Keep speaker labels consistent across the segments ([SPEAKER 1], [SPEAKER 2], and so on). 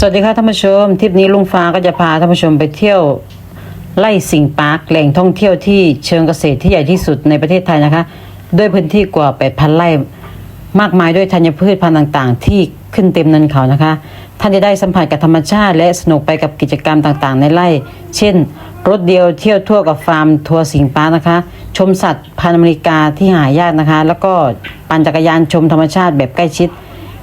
[SPEAKER 1] สวัสดีค่ะท่านผู้ชมทริปนี้ลุงฟ้าก็จะพาท่านผู้ชมไปเที่ยวไล่สิงปาร์คแหล่งท่องเที่ยวที่เชิงเกษตรที่ใหญ่ที่สุดในประเทศไทยนะคะ ด้วยพื้นที่กว่า 8,000 ไร่มากมายด้วยธัญพืชพันธุ์ต่าง ๆ ที่ขึ้นเต็มเนินเขานะคะ ท่านจะได้สัมผัสกับธรรมชาติ และสนุกไปกับกิจกรรมต่างๆ ในไร่ เช่น รถเดียวเที่ยวทั่วกับฟาร์มทัวร์สิงปาร์คนะคะ ชมสัตว์พันธุ์อเมริกาที่หายากนะคะ แล้วก็ปั่นจักรยานชมธรรมชาติแบบใกล้ชิด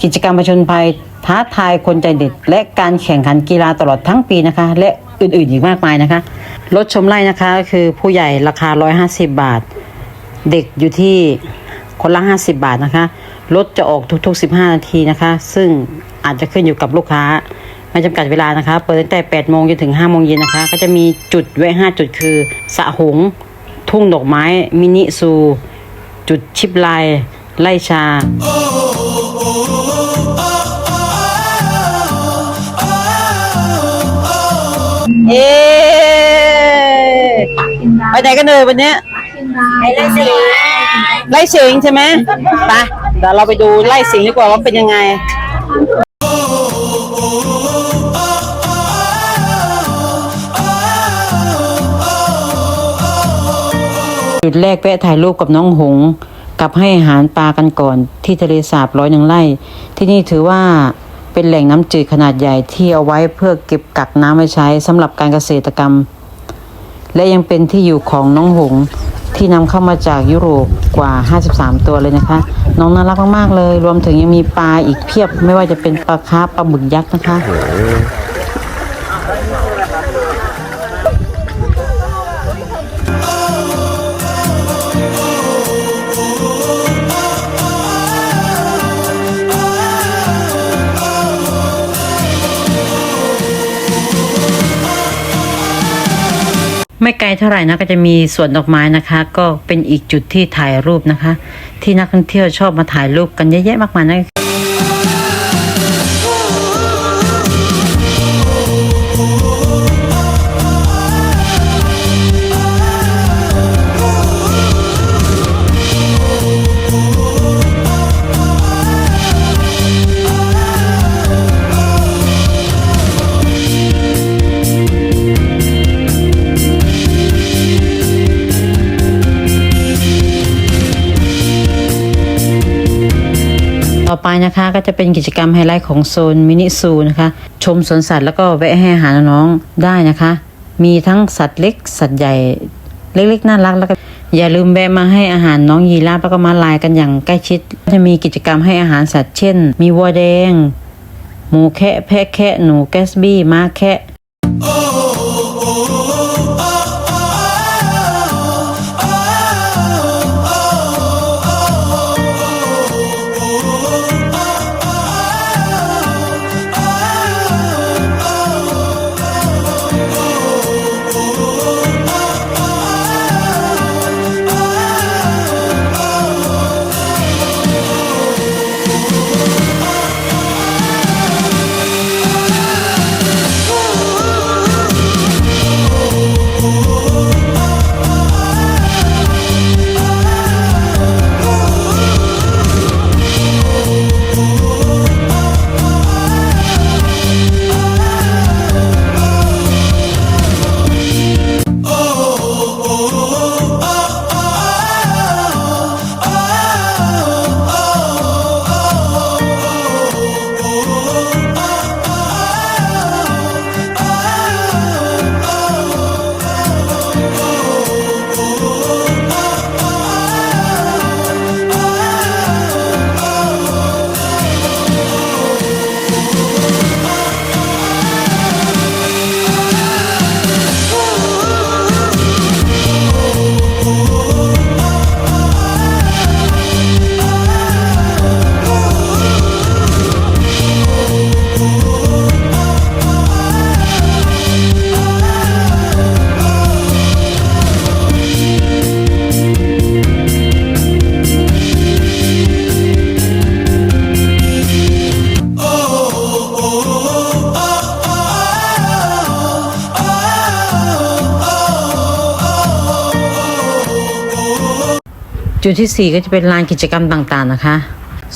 [SPEAKER 1] กิจกรรมผจญภัย ท้าทายคนใจเด็ด และการแข่งขันกีฬาตลอดทั้งปีนะคะ และอื่นๆอีกมากมายนะคะรถชมไร่นะคะคือผู้ใหญ่ราคา 150 บาท เด็กอยู่ที่คนละ 50 บาทนะคะรถจะออกทุก ๆ 15 นาทีนะคะ ซึ่งอาจจะขึ้นอยู่กับลูกค้า ไม่จำกัดเวลานะคะ เปิดตั้งแต่ 8 โมงจนถึง 5 โมงเย็นนะคะ ก็จะมีจุดไว้ 5 จุดคือสะหง ทุ่งดอกไม้ มินิซู จุดชิปไลน์ไล่ชา เอ๊ไปไหนกันเลยวันเนี้ย
[SPEAKER 2] ไปไล่สิง
[SPEAKER 1] ไล่สิงใช่ไหมไปเดี๋ยวเราไปดูไล่สิงดีกว่าว่าเป็นยังไงจุดแรกแวะถ่ายรูปกับน้องหงส์กับให้อาหารปลากันก่อนที่ทะเลสาบร้อยหนึ่งไร่ ที่นี่ถือว่า เป็นแหล่งน้ำจืดขนาดใหญ่ที่เอาไว้เพื่อเก็บกักน้ำไว้ใช้สำหรับการเกษตรกรรม และยังเป็นที่อยู่ของน้องหงส์ที่นำเข้ามาจากยุโรปกว่า 53 ตัวเลยนะคะ น้องน่ารักมาก ๆ เลย รวมถึงยังมีปลาอีกเพียบ ไม่ว่าจะเป็นปลาคาร์ฟปลาบึกยักษ์นะคะ ไม่ไกลเท่าไหร่นะก็จะมีสวนดอกไม้นะคะ ก็เป็นอีกจุดที่ถ่ายรูปนะคะ ที่นักท่องเที่ยวชอบมาถ่ายรูปกันเยอะแยะมากมายนะ นะคะ ก็จะเป็นกิจกรรมไฮไลท์ของโซนมินิซูนะคะ ชมสวนสัตว์แล้วก็แวะให้อาหารน้องได้นะคะ มีทั้งสัตว์เล็กสัตว์ใหญ่เล็กๆน่ารักแล้วก็อย่าลืมแวะมาให้อาหารน้องยีราฟแล้วก็มาลายกันอย่างใกล้ชิด จะมีกิจกรรมให้อาหารสัตว์เช่น มีวัวแดง หมูแคะแพะแคะหนูแกสบี้ม้าแคะ จุดที่ 4 ก็จะเป็นลานกิจกรรมต่างๆนะคะ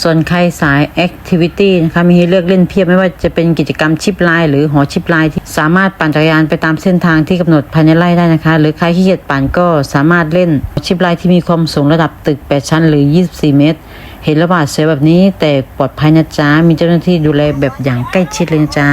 [SPEAKER 1] ส่วนใครสาย Activity นะคะมีให้เลือกเล่นเพียบไม่ว่าจะเป็นกิจกรรมชิปไลน์หรือหอชิปไลน์ที่สามารถปั่นจักรยานไปตามเส้นทางที่กำหนดภายในไร่ได้นะคะ หรือใครขี้เกียจปั่นก็สามารถเล่นชิปไลน์ที่มีความสูงระดับตึก 8 ชั้นหรือ 24 เมตร เห็นระบาดเสียแบบนี้แต่ปลอดภัยนะจ๊ะมีเจ้าหน้าที่ดูแลแบบอย่างใกล้ชิดเลยนะจ๊ะ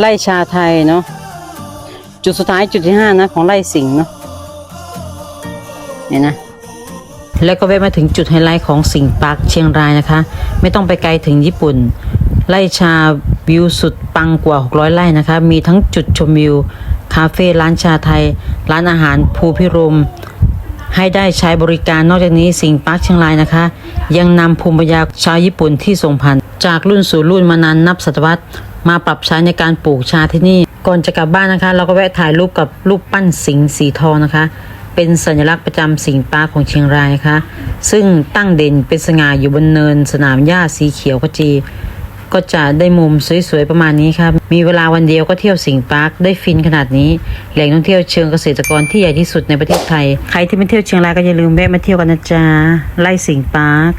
[SPEAKER 2] ไล่
[SPEAKER 1] ชาไทยเนาะจุดสุดท้ายจุดที่ห้านะ ของไล่สิงเนาะเนี่ยนะ แล้วก็แวะมาถึงจุดไฮไลท์ของสิงปาร์คเชียงรายนะคะ ไม่ต้องไปไกลถึงญี่ปุ่น ไล่ชาวิวสุดปังกว่า 600 ไร่นะคะ มีทั้งจุดชมวิว คาเฟ่ร้านชาไทย ร้านอาหารภูพิรม ให้ได้ใช้บริการนอกจากนี้สิงปาร์คเชียงรายนะคะ ยังนำภูมิปัญญาชาวญี่ปุ่นที่ส่งผ่านจากรุ่นสู่รุ่นมานานนับศตวรรษมาปรับใช้ในการปลูกชาที่นี่ ก่อนจะกลับบ้านนะคะ เราก็แวะถ่ายรูปกับรูปปั้นสิงห์สีทองนะคะ เป็นสัญลักษณ์ประจำสิงห์ปาของเชียงรายนะคะ ซึ่งตั้งเด่นเป็นสง่าอยู่บนเนินสนามหญ้าสีเขียวขจี ก็จะได้มุมสวยๆประมาณนี้ครับมีเวลาวันเดียวก็เที่ยวสิงปาร์คได้ฟินขนาดนี้ แหล่งท่องเที่ยวเชิงเกษตรกรที่ใหญ่ที่สุดในประเทศไทย ใครที่มาเที่ยวเชียงรายก็อย่าลืมแวะมาเที่ยวกันนะจ๊ะไล่สิงปาร์ค